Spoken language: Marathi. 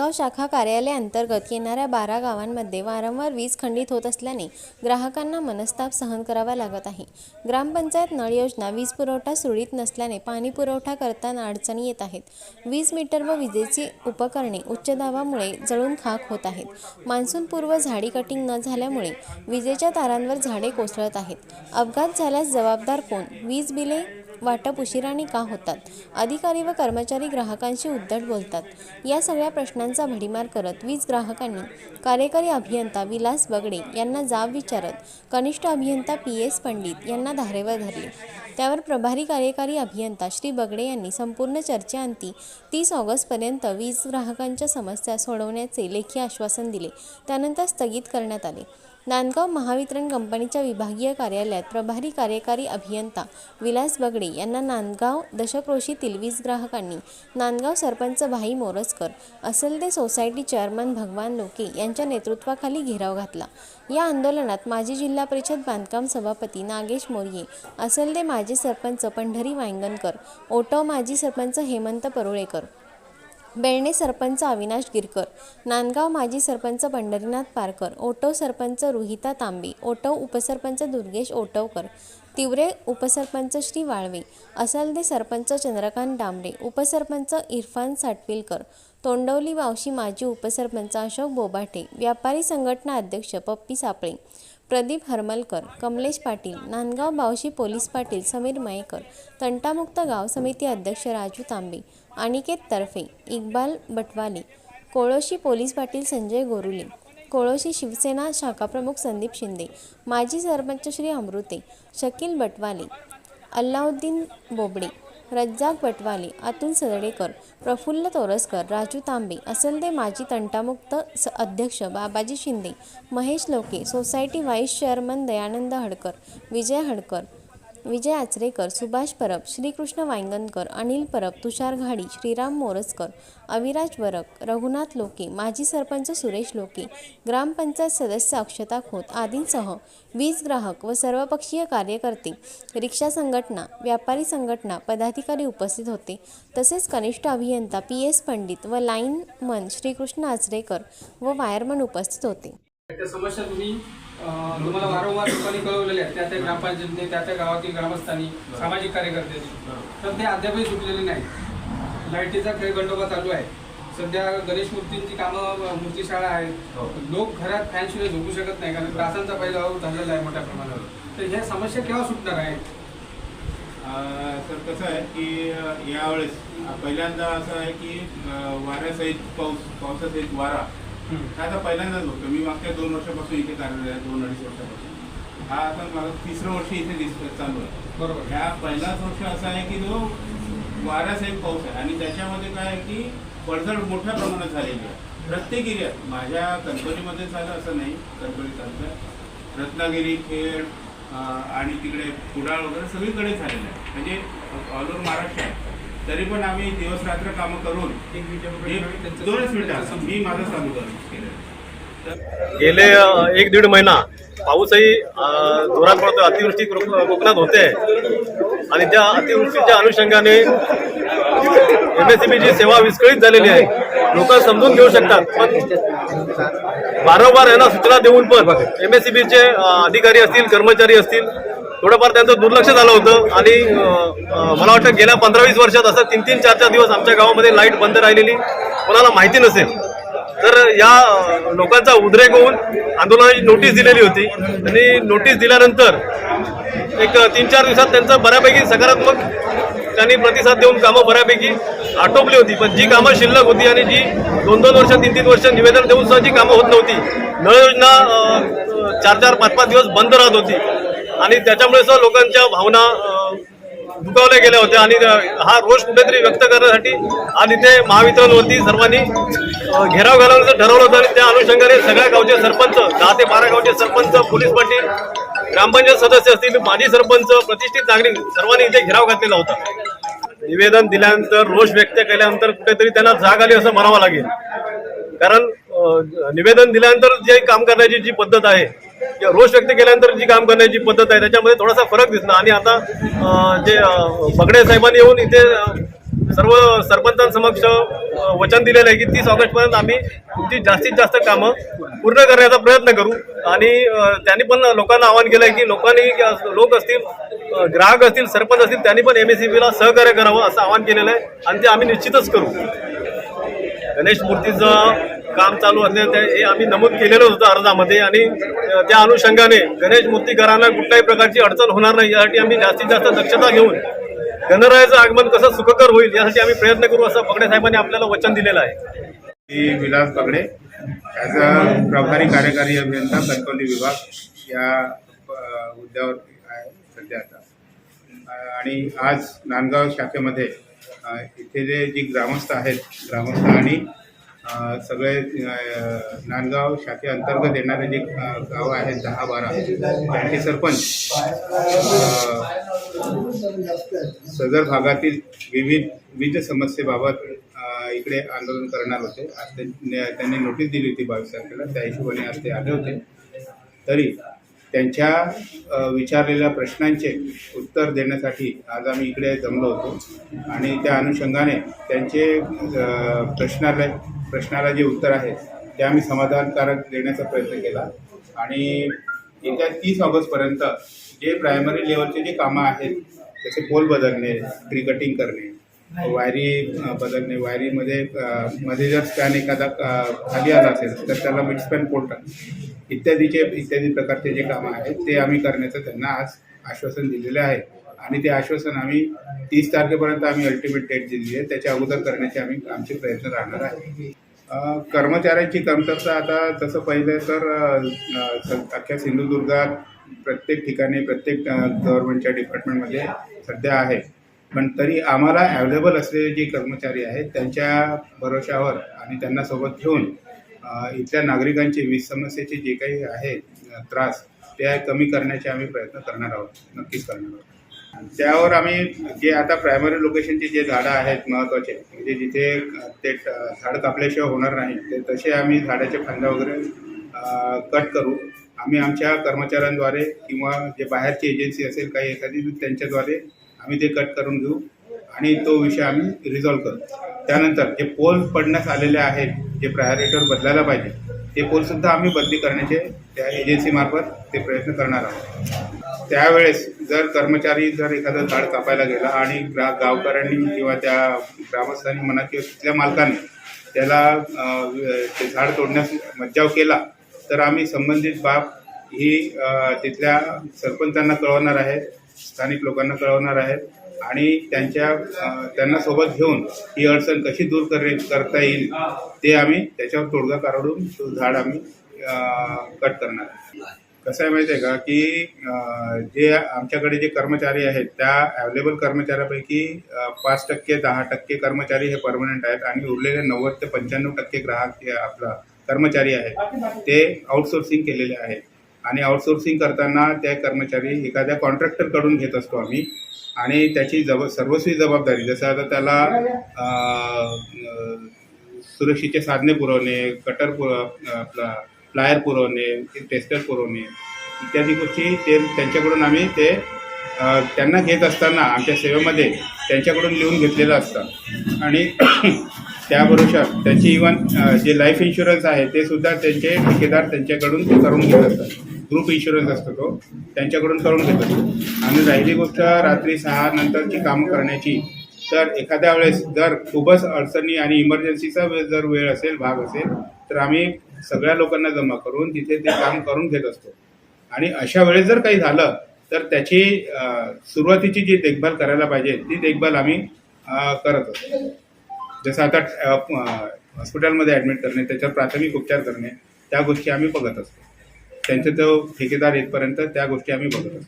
नांदगाव शाखा कार्यालय अंतर्गत येणाऱ्या बारा गावांमध्ये वारंवार वीज खंडित होत असल्याने ग्राहकांना मनस्ताप सहन करावा लागत आहे. ग्रामपंचायत नळ योजना वीज पुरवठा सुरळीत नसल्याने पाणी पुरवठा करताना अडचणी येत आहेत. वीज मीटर व विजेची उपकरणे उच्च दाबामुळे जळून खाक होत आहेत. मान्सूनपूर्व झाडी कटिंग न झाल्यामुळे विजेच्या तारांवर झाडे कोसळत आहेत. अपघात झाल्यास जबाबदार कोण? वीज बिले वाटप उशिराने का होतात? अधिकारी व कर्मचारी ग्राहकांशी उद्धट बोलतात. या सगळ्या प्रश्नांचा भडीमार करत वीज ग्राहकांनी कार्यकारी अभियंता विलास बगडे यांना जाब विचारत कनिष्ठ अभियंता पी एस पंडित यांना धारेवर धरले. त्यावर प्रभारी कार्यकारी अभियंता श्री बगडे यांनी संपूर्ण चर्चेअंती तीस ऑगस्टपर्यंत वीज ग्राहकांच्या समस्या सोडवण्याचे लेखी आश्वासन दिले. त्यानंतर स्थगित करण्यात आले. नांदगाव महावितरण कंपनीच्या विभागीय कार्यालयात प्रभारी कार्यकारी अभियंता विलास बगडे यांना नांदगाव दशक्रोशीतील वीज ग्राहकांनी नांदगाव सरपंच भाई मोरजकर असेल ते सोसायटी चेअरमन भगवान लोके यांच्या नेतृत्वाखाली घेराव घातला. या आंदोलनात माजी जिल्हा परिषद बांधकाम सभापती नागेश मोरये असेल ते माजी सरपंच पंढरी वांगणकर ओटव माजी सरपंच हेमंत परुळेकर बेळणे सरपंच अविनाश गिरकर नांदगाव माजी सरपंच पंढरीनाथ पारकर ओटव सरपंच रुहिता तांबे ओटव उपसरपंच दुर्गेश ओटवकर तिवरे उपसरपंच श्री वाळवे असलदे सरपंच चंद्रकांत डांबरे उपसरपंच इरफान साटपिलकर तोंडवली वावशी माजी उपसरपंच अशोक बोबाटे व्यापारी संघटना अध्यक्ष पप्पी सापळे प्रदीप हरमलकर कमलेश पाटील नांदगाव बावशी पोलीस पाटील समीर मयेकर तंटामुक्त गाव समिती अध्यक्ष राजू तांबे अनिकेत तर्फे इक्बाल बटवाले कोळोशी पोलीस पाटील संजय गोरुले कोळोशी शिवसेना शाखाप्रमुख संदीप शिंदे माजी सरपंच श्री अमृते शकील बटवाले अल्लाउद्दीन बोबडे रज्जाक बटवाले अतुल सदडेकर प्रफुल्ल तोरसकर राजू तांबे असंदे माजी तंटामुक्त स अध्यक्ष Babaji Shinde Mahesh Loke society vice chairman Dayanand Hadkar Vijay Hadkar Vijay Achrekar Subhash Parab Shrikrishna Wangankar Anil Parab Tushar Ghadi Shriram Morajkar Aviraj Varak Raghunath Loke माजी सरपंच सुरेश लोके ग्रामपंचायत सदस्य अक्षता खोत आदींसह वीज ग्राहक व सर्वपक्षीय कार्यकर्ते रिक्षा संघटना व्यापारी संघटना पदाधिकारी उपस्थित होते. तसेच कनिष्ठ अभियंता पी एस पंडित व लाईनमन श्रीकृष्ण आचरेकर व वायरमन उपस्थित होते. तुम्हाला वारंवार लोकांनी कळवलेल्या आहेत. त्या त्या ग्रामपंचायतीने त्या त्या गावातील ग्रामस्थांनी सामाजिक कार्यकर्त्यांनी. तर ते अद्यापही सुटलेले नाही लाईटीचा खेळ गंडोबा चालू आहे. सध्या गणेश मूर्तींची कामं मूर्तीशाळा आहेत. लोक घरात फॅनशिवाय झोपू शकत नाही कारण त्रासांचा पहिला झालेला आहे मोठ्या प्रमाणावर. तर ह्या समस्या केव्हा सुटणार आहेत? तर कसं आहे की यावेळेस पहिल्यांदा असं आहे की वाऱ्यासहित पाऊस पावसासहित वारा हा आता पहिल्यांदाच होतो मी मागच्या दोन वर्षापासून इथे कार्यरत आहे दोन अडीच वर्षापासून. हा आता मला तिसरं वर्ष इथे दिस चालू आहे. बरोबर. ह्या पहिलाच वर्ष असा आहे की जो वाऱ्यासहित पाऊस आहे. आणि त्याच्यामध्ये काय आहे की पडझड मोठ्या प्रमाणात झालेली आहे. प्रत्येक एरियात माझ्या कणकवलीमध्ये झालं असं नाही कणकवली तालुक्यात रत्नागिरी खेड आणि तिकडे कुडाळ वगैरे सगळीकडे झालेलं आहे. म्हणजे ऑल ओव्हर महाराष्ट्र आहे. तरी पण आम्ही दिवस रात्र कामं करून दोनच मिनिटं मी माझं चालू करून. केलं गेले एक दीड महिना. पाऊसही जोरात पडतो अतिवृष्टी कोक- कोकणात होते. आणि त्या अतिवृष्टीच्या अनुषंगाने एम एस ची सेवा विस्कळीत झालेली आहे. लोक समजून घेऊ शकतात. पण वारंवार यांना सूचना देऊन पण एम एस चे अधिकारी असतील कर्मचारी असतील थोडंफार त्यांचं दुर्लक्ष झालं होतं आणि मला वाटतं गेल्या पंधरा वीस वर्षात असं तीन तीन चार चार दिवस आमच्या गावामध्ये लाइट बंद राहिलेली. कोणाला माहिती नसेल. तर या लोकांचा उद्रेक होऊन आंदोलनाची नोटीस दिलेली होती. आणि नोटीस दिल्यानंतर एक तीन चार दिवसात त्यांचं बऱ्यापैकी सकारात्मक त्यांनी प्रतिसाद देऊन कामं बऱ्यापैकी आटोपली होती. पण जी कामं शिल्लक होती आणि जी दोन दोन वर्ष तीन तीन वर्ष निवेदन देऊन सुद्धा जी कामं होत नव्हती नळ योजना चार चार पाच पाच दिवस बंद राहत होती. आणि त्याच्यामुळे सुद्धा लोकांच्या भावना दुखावल्या गेल्या होत्या. आणि हा रोष कुठेतरी व्यक्त करण्यासाठी आज इथे महावितरणवरती सर्वांनी घेराव घालवण्याचं ठरवलं होतं. आणि त्या अनुषंगाने सगळ्या गावचे सरपंच दहा ते बारा गावचे सरपंच पोलीस पाटील ग्रामपंचायत सदस्य असतील माजी सरपंच प्रतिष्ठित नागरिक सर्वांनी इथे घेराव घातलेला होता. निवेदन दिल्यानंतर रोष व्यक्त केल्यानंतर कुठेतरी त्यांना जाग आली असं म्हणावं लागेल. कारण निवेदन दिल्यानंतर जे काम करण्याची जी पद्धत आहे रोष व्यक्त केल्यानंतर जी काम करण्याची पद्धत आहे त्याच्यामध्ये थोडासा फरक दिसला. आणि आता जे बगडे साहेबांनी येऊन इथे सर्व सरपंचांसमक्ष वचन दिलेलं आहे की तीस ऑगस्टपर्यंत आम्ही तुमची जास्तीत जास्त कामं पूर्ण करण्याचा प्रयत्न करू. आणि त्यांनी पण लोकांना आवाहन केलं आहे की लोकांनी लोक असतील ग्राहक असतील सरपंच असतील त्यांनी पण एम एस सी बीला सहकार्य करावं असं आवाहन केलेलं आहे. आणि ते आम्ही निश्चितच करू. गणेश मूर्तीचं काम चालू असल्याचं हे आम्ही नमूद केलेलं होतं अर्जामध्ये आणि त्या अनुषंगाने गणेश मूर्तीकारांना कुठल्याही प्रकारची अडचण होणार नाही. यासाठी आम्ही जास्तीत जास्त दक्षता घेऊन गणरायाचं आगमन कसं सुखकर होईल यासाठी आम्ही प्रयत्न करू असं बगडे साहेबांनी आपल्याला वचन दिलेलं आहे. मी विलास बगडे ॲज अ प्रभारी कार्यकारी अभियंता कणकवली विभाग या अ, आहे सध्या आता. आणि आज नांदगाव शाखेमध्ये इथे जे जी ग्रामस्थ आहेत ग्रामस्थ आणि सगळे नांदगाव शाखेअंतर्गत येणारे जे गाव गावं आहेत दहा बारा त्यांचे सरपंच सदर भागातील विविध विविध समस्येबाबत इकडे आंदोलन करणार होते. आज त्यांनी नोटीस दिली होती बावीस तारखेला. त्या हिशोबाने आज ते आले होते. तरी त्यांच्या विचारलेल्या प्रश्नांचे उत्तर देण्यासाठी आज आम्ही इकडे जमलो होतो. आणि त्या अनुषंगाने त्यांचे प्रश्नाला प्रश्नाला जे उत्तर आहे ते आम्ही समाधानकारक देण्याचा प्रयत्न केला. आणि येत्या तीस ऑगस्टपर्यंत जे प्रायमरी लेवलचे जे कामं आहेत जसे पोल बदलणे ट्री कटिंग करणे वायरी बदलणे. वायरीमध्ये मध्ये जर स्पॅन एखादा खाली आला असेल तर त्याला मिड स्पॅन पोल इत्यादीचे इत्यादी प्रकारचे जे कामं आहेत ते आम्ही करण्याचं त्यांना आज आश्वासन दिलेलं आहे. आणि ते आश्वासन आम्ही तीस तारखेपर्यंत आम्ही अल्टिमेट डेट दिलेली आहे. त्याच्या अगोदर करण्याचे आम्ही आमचे प्रयत्न राहणार आहे. कर्मचाऱ्यांची कमतरता आता तसं पाहिलं तर अख्ख्या सिंधुदुर्गात प्रत्येक ठिकाणी प्रत्येक गव्हर्नमेंटच्या डिपार्टमेंटमध्ये सध्या आहे. पण तरी आम्हाला अवेलेबल असलेले जे कर्मचारी आहेत त्यांच्या भरोशावर आणि त्यांना सोबत घेऊन इथल्या नागरिकांचे वीज समस्येचे जे काही आहेत त्रास ते कमी करण्याचे आम्ही प्रयत्न करणार आहोत नक्कीच करणार आहोत. त्यावर आम्ही जे आता प्रायमरी लोकेशनचे जे झाडं आहेत महत्त्वाचे म्हणजे जिथे ते झाड कापल्याशिवाय होणार नाही ते तसे आम्ही झाडाचे फांद्या वगैरे कट करू. आम्ही आमच्या कर्मचाऱ्यांद्वारे किंवा जे बाहेरची एजन्सी असेल काही एखादी त्यांच्याद्वारे आम्ही ते कट करून घेऊ आणि तो विषय आम्ही रिझॉल्व करू. त्यानंतर जे पोल पडण्यास आलेले आहेत जे प्रायोरिटीवर बदलायला पाहिजे ते पोलसुद्धा आम्ही बदली करण्याचे त्या एजन्सीमार्फत ते प्रयत्न करणार आहोत. त्यावेळेस जर कर्मचारी जर एखादं झाड कापायला गेला आणि ग्रा गावकऱ्यांनी किंवा त्या ग्रामस्थांनी म्हणा किंवा तिथल्या मालकाने त्याला ते झाड तोडण्यास मज्जाव केला तर आम्ही संबंधित बाब ही तिथल्या सरपंचांना कळवणार आहे. स्थानिक लोकांना कळवणार आहेत आणि त्यांच्या त्यांना सोबत घेऊन ही अडचण कशी दूर करे करता येईल ते आम्ही त्याच्यावर तोडगा काढून तो झाड आम्ही कट करणार आहे कसं आहे माहिती आहे का की जे आमच्याकडे जे कर्मचारी आहेत त्या अवेलेबल कर्मचाऱ्यापैकी पाच टक्के दहा टक्के कर्मचारी हे परमनंट आहेत आणि उरलेले नव्वद ते पंच्याण्णव टक्के ग्राहक आपला कर्मचारी आहेत ते आउटसोर्सिंग केलेले आहेत. आणि आउटसोर्सिंग करताना त्या कर्मचारी एखाद्या कॉन्ट्रॅक्टरकडून घेत असतो आम्ही. आणि त्याची जब सर्वस्वी जबाबदारी जसं आता त्याला सुरक्षेचे साधने पुरवणे कटर पुर आपला प्लायर पुरवणे टेस्टर पुरवणे इत्यादी गोष्टी ते त्यांच्याकडून आम्ही ते त्यांना घेत असताना आमच्या सेवेमध्ये त्यांच्याकडून लिहून घेतलेलं असतं. आणि त्याबरोबर त्याची इवन जे लाईफ इन्शुरन्स आहे ते सुद्धा त्यांचे ठेकेदार त्यांच्याकडून करून घेत असतात. ग्रुप इन्शुरन्स असतो तो त्यांच्याकडून करून घेत असतो आणि राहिली गोष्ट रात्री सहा नंतरची कामं करण्याची. तर एखाद्या वेळेस जर खूपच अडचणी आणि इमर्जन्सीचा वेळ जर वेळ असेल भाग असेल तर आम्ही सगळ्या लोकांना जमा करून तिथे ते काम करून घेत असतो. आणि अशा वेळेस जर काही झालं तर त्याची सुरुवातीची जी देखभाल करायला पाहिजे ती देखभाल आम्ही करत असतो. जसं आता हॉस्पिटलमध्ये ॲडमिट करणे त्याच्यावर प्राथमिक उपचार करणे त्या गोष्टी आम्ही बघत असतो. त्यांचे तो ठेकेदार येतपर्यंत त्या गोष्टी आम्ही बघत असतो.